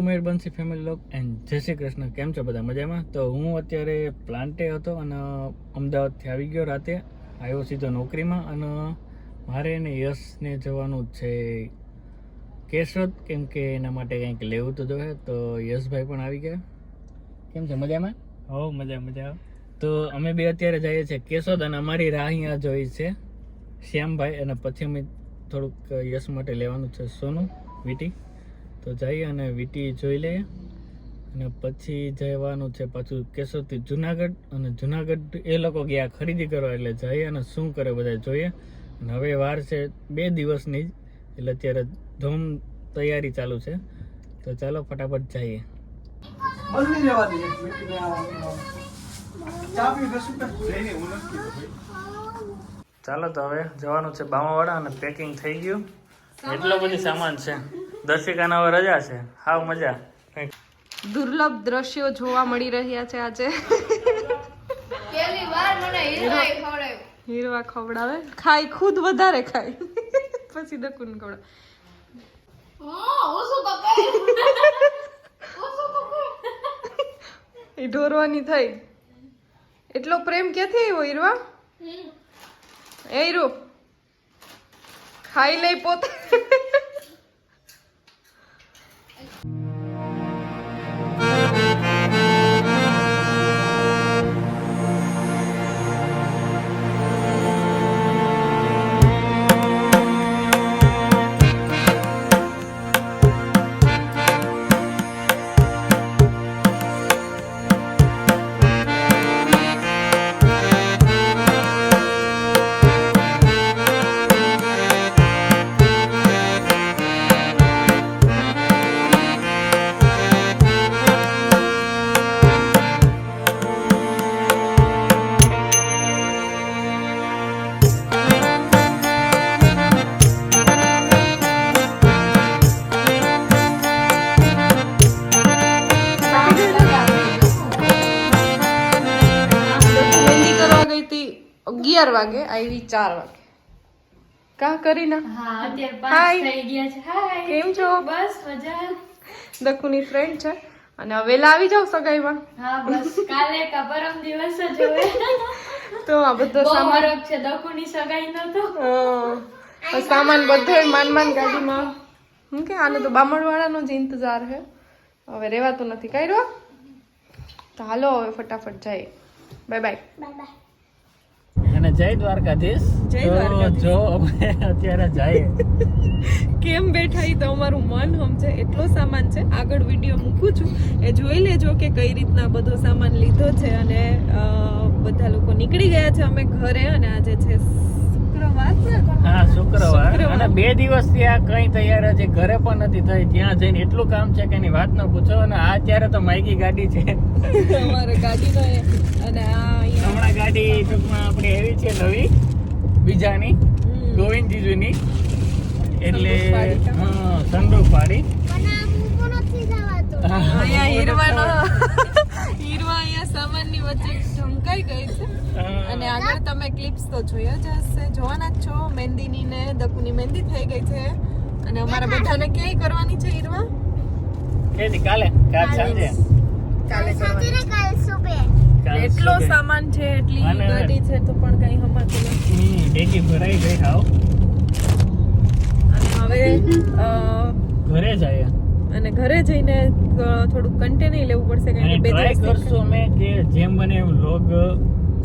ઉમેર બનશી family lock and જય શ્રી કૃષ્ણ. કેમ છો બધા? મજામાં? તો હું અત્યારે પ્લાન્ટે હતો અને અમદાવાદથી આવી ગયો રાતે. આવ્યો સીધો નોકરીમાં અને મારે એને યશને જવાનું છે કેશોદ કેમ કે એના માટે કંઈક લેવું તો જોઈએ. તો યશભાઈ પણ આવી ગયા. કેમ છે? મજામાં? હો મજા મજા. તો અમે બે અત્યારે જઈએ છીએ કેશોદ અને અમારી રાહ અહીંયા જોઈ છે શ્યામભાઈ. અને પછી અમે થોડુંક યશ માટે લેવાનું છે સોનું વીટી. તો જઈએ અને વીટી જોઈ લઈએ. અને પછી જવાનું છે પાછું કેશોદથી જુનાગઢ. અને જુનાગઢ એ લોકો ગયા ખરીદી કરવા એટલે જઈએ અને શું કરે બધા જોઈએ. અને હવે વાર છે બે દિવસની જ એટલે અત્યારે ધૂમ તૈયારી ચાલુ છે. તો ચાલો ફટાફટ જઈએ. ચાલો તો હવે જવાનું છે બામાવાડા અને પેકિંગ થઈ ગયું. એટલો બધી સામાન છે. દર્શિકાના હવે રજા છે. હાવ મજા. દુર્લભ દ્રશ્યો જોવા મળી રહ્યા છે આજે. પહેલી વાર મને હીરાએ ખવડાવ્યું. હીરવા ખવડાવે? ખાય ખુદ વધારે ખાય. પછી દકુન ખવડાવે? એ ઢોરવાની થઈ. એટલો પ્રેમ ક્યાંથી આવ્યો હીરવા. એ હીરો ખાઈ લઈ પોતે. અગિયાર વાગે આવી ચાર વાગે. કા કરીના? હા અત્યારે પાંચ થઈ ગયા છે. હાય કેમ છો? બસ મજા. દકુની ફ્રેન્ડ છે. અને હવે આવી જાવ સગાઈમાં. હા બસ. કાલે કા પરમ દિવસ જ હવે. તો આ બધો સામાન છે દકુની સગાઈ નતો હા. સામાન બધો માન માન ગાડીમાં. હું કે આને તો બામણવાળાનો જ ઇંતજાર છે હવે રહેવાતું નથી. કર્યો તો હાલો હવે ફટાફટ જાય. બાય બાય બાય જય દ્વારકાધીશ. જય દ્વારકાધીશ. જો અમે અત્યારે જઈએ. કેમ બેઠા એ તો અમારું મન સમજે? એટલો સામાન છે. આગળ વીડિયો મૂકું છું. એ જોઈ લેજો કે કઈ રીતના બધો સામાન લીધો છે અને બધા લોકો નીકળી ગયા છે. અમે ઘરે અને આજે છે હા શુક્રવાર. અને બે દિવસ ત્યાં કઈ તૈયાર હજી ઘરે પણ નથી થઈ. ત્યાં જઈને એટલું કામ છે કે એની વાત ન પૂછો અને આ અત્યારે તો માઇકી ગાડી છે. અમારે ગાડી તો અને આ હમણાં ગાડી ટૂંકમાં આપણે એવી છે નવી બીજાની. ગોવિંદ જીજુની એટલે સંદૂક પાડી અહીંયા હીરવાનો. હીરવા અહીંયા સામાનની વચ્ચે ઢંકાઈ ગઈ છે. અને આગળ તમે ક્લિપ્સ તો જોયા જ હશે. જોવાના જ છો. મહેંદીની ને દકુની મહેંદી થઈ ગઈ છે. અને અમારા બધાને ક્યાંય કરવાની છે હીરવા? કેદી કાલે? કાલે સાંજે? કાલે કરવાની. સુબે. એટલો સામાન છે એટલી ગાડી છે તો પણ કઈ હમાતું નથી. ટેકી ભરાઈ ગઈ હાવ. અને હવે ઘરે જઈએ અને ઘરે જઈને થોડું કન્ટેનર લેવું પડશે કારણ કે બે દિવસ કરશું અમે કે જેમ બને એવું લોગ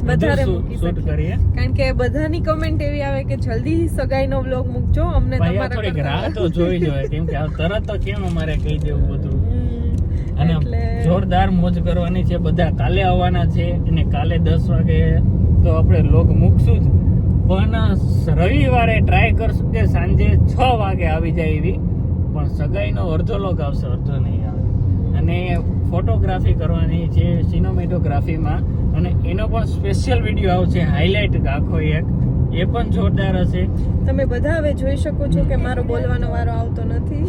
વધારે મૂકી શૂટ શકીએ. કરીએ. કારણ કે બધાની કમેન્ટ એવી આવે કે જલ્દી સગાઈનો વ્લોગ મૂકજો અમને તમારા થોડીક રાહ તો જોઈ જોઈએ કેમ કે તરત તો કેમ અમારે કહી દેવું બધું? અને જોરદાર મોજ કરવાની છે. બધા કાલે આવવાના છે અને કાલે દસ વાગે તો આપણે લોગ મૂકશું જ. પણ રવિવારે ટ્રાય કરશું કે સાંજે છ વાગે આવી જાય એવી. પણ સગાઈનો અડધો લોગ આવશે અડધો નહીં આવે. અને ફોટોગ્રાફી કરવાની જે સિનોમેટોગ્રાફીમાં અને એનો પણ સ્પેશિયલ વીડિયો આવશે હાઇલાઇટ આખો એક એ પણ જોરદાર હશે. તમે બધા હવે જોઈ શકો છો કે મારો બોલવાનો વારો આવતો નથી.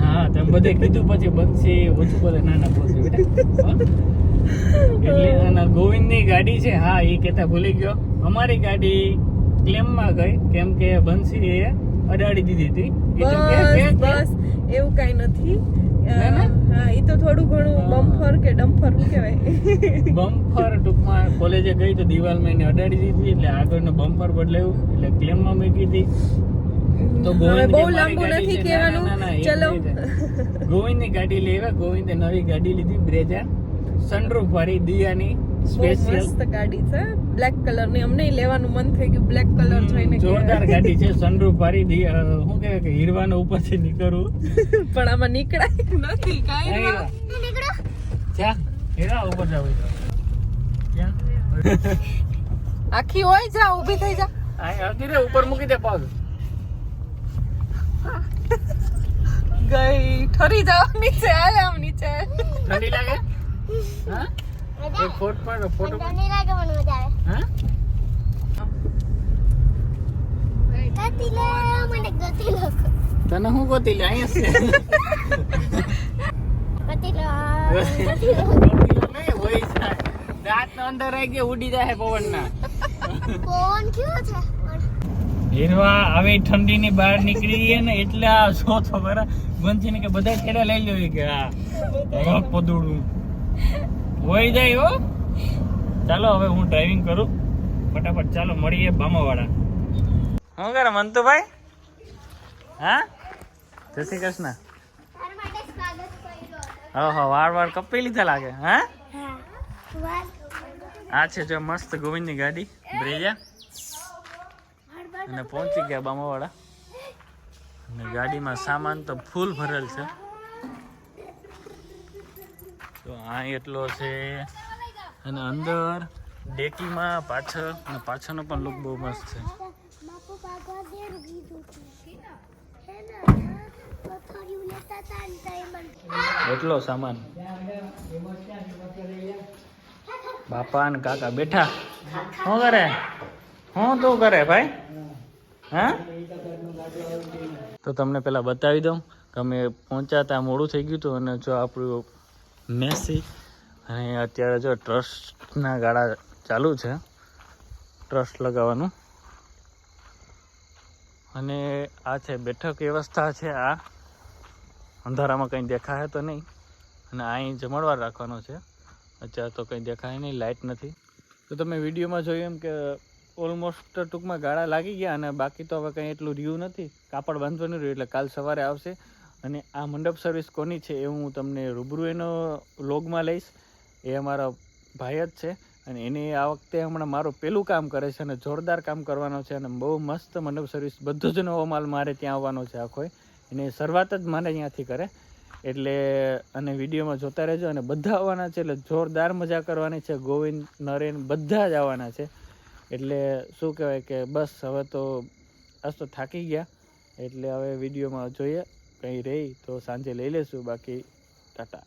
હા તમે બધે કીધું પછી બનશે ઓછું બોલે ના ના બોલશે એટલે આના ગોવિંદની ગાડી છે હા એ કહેતા ભૂલી ગયો. અમારી ગાડી ક્લેમમાં ગઈ કેમ કે બંસી એ અડાડી દીધી હતી. બસ બસ એવું કઈ નથી. હા એ તો થોડું ઘણું. બમ્ફર કે ડમ્ફર શું કહેવાય? બમ્પર ટૂંકમાં કોલેજે ગઈ તો દિવાલમાં એને અડાડી દીધી એટલે આગળનો બમ્પર બદલાયું એટલે ક્લેમમાં મૂકી દીધી તો ગોવિંદ બહુ લાંબુ નથી કહેવાનું. ચલો. ગોવિંદની ગાડી લેવા ગોવિંદે નવી ગાડી લીધી બ્રેજા. સનરૂફ વાળી દિયાની. મસ્ત ગાડી છે. બ્લેક કલરની. અમને લેવાનું મન થઈ ગયું બ્લેક કલર જોઈને જોરદાર ગાડી છે. સનરૂફ ભરી દી- શું કહેવાય કે હીરવાનો ઉપરથી નીકળવું. પણ આમાં નીકળાય નથી કાઈ. હીરા. ક્યાં? હીરા ઉપર જાવ ક્યાં? આખી હોય જા ઊભી થઈ જા. આ હતી રે ઉપર મૂકી દે પગ. ગઈ. ઠરી જાવ નીચે આમ નીચે. ઠંડી લાગે? હા? એક ફોટ પર ફોટો હા? તને શું ગોતી લે? અહીંયા છે. ગોતીલો નહીં, હોય છે. દાંતનો અંદર ગયો ઉડી જાય પવનના. હીરવા આવી ઠંડીની બહાર નીકળી ગઈ ને એટલે આ સો તો ખરા બંધ ને કે બધા ખેડા લઈ લેવી કે આ. પદુડું. હોય જાય હો. ચાલો હવે હું ડ્રાઇવિંગ કરું. ફટાફટ ચાલો મળીએ બામાવાળા. શું કરે મંતુભાઈ હા? જય શ્રી કૃષ્ણ. ઓહો વાર વાર કપી લીધા લાગે, હા? આ છે જો મસ્ત ગોવિંદની ગાડી બ્રેજા અને પહોંચી ગયા બામાવાળા. અને ગાડીમાં સામાન તો ફૂલ ભરેલ છે. તો આ એટલો છે. અને અંદર ડેકીમાં પાછળ અને પાછળનો પણ લુક બહુ મસ્ત છે. એટલો સામાન. બાપા ને કાકા બેઠા. શું કરે? શું તું કરે ભાઈ? હા? તો તમને પેલા બતાવી દઉં. કે અમે પહોંચાતા મોડું થઈ ગયું હતું અને જો આપણું મેસી અને અત્યારે જો ટ્રસ્ટના ગાળા ચાલુ છે. ટ્રસ્ટ લગાવવાનું. અને આ છે બેઠક વ્યવસ્થા છે આ. અંધારામાં કંઈ દેખાય તો નહીં. અને અહીં જમણવાર રાખવાનો છે. અત્યારે તો કંઈ દેખાય નહીં, લાઇટ નથી. તો તમે વિડીયોમાં જોયું એમ કે ઓલમોસ્ટ ટૂંકમાં ગાળા લાગી ગયા અને બાકી તો હવે કંઈ એટલું રહ્યું નથી. કાપડ બાંધવાનું રહ્યું એટલે કાલ સવારે આવશે. અને આ મંડપ સર્વિસ કોની છે એ હું તમને રૂબરૂ એનો લોગમાં લઈશ. એ અમારા ભાઈ જ છે અને એને આ વખતે હમણાં મારું પહેલું કામ કરે છે અને જોરદાર કામ કરવાનો છે અને બહુ મસ્ત મંડપ સર્વિસ બધો જ નવો માલ મારે ત્યાં આવવાનો છે આખો. એને શરૂઆત જ મારે અહીંયાથી કરે. એટલે અને વિડીયોમાં જોતા રહેજો અને બધા આવવાના છે એટલે જોરદાર મજા કરવાની છે. ગોવિંદ, નરેન બધા જ આવવાના છે. એટલે શું કહેવાય કે બસ હવે તો, આજ તો થાકી ગયા. એટલે હવે વિડીયોમાં જોઈએ. કંઈ રહી તો સાંજે લઈ લેશું. બાકી ટાટા.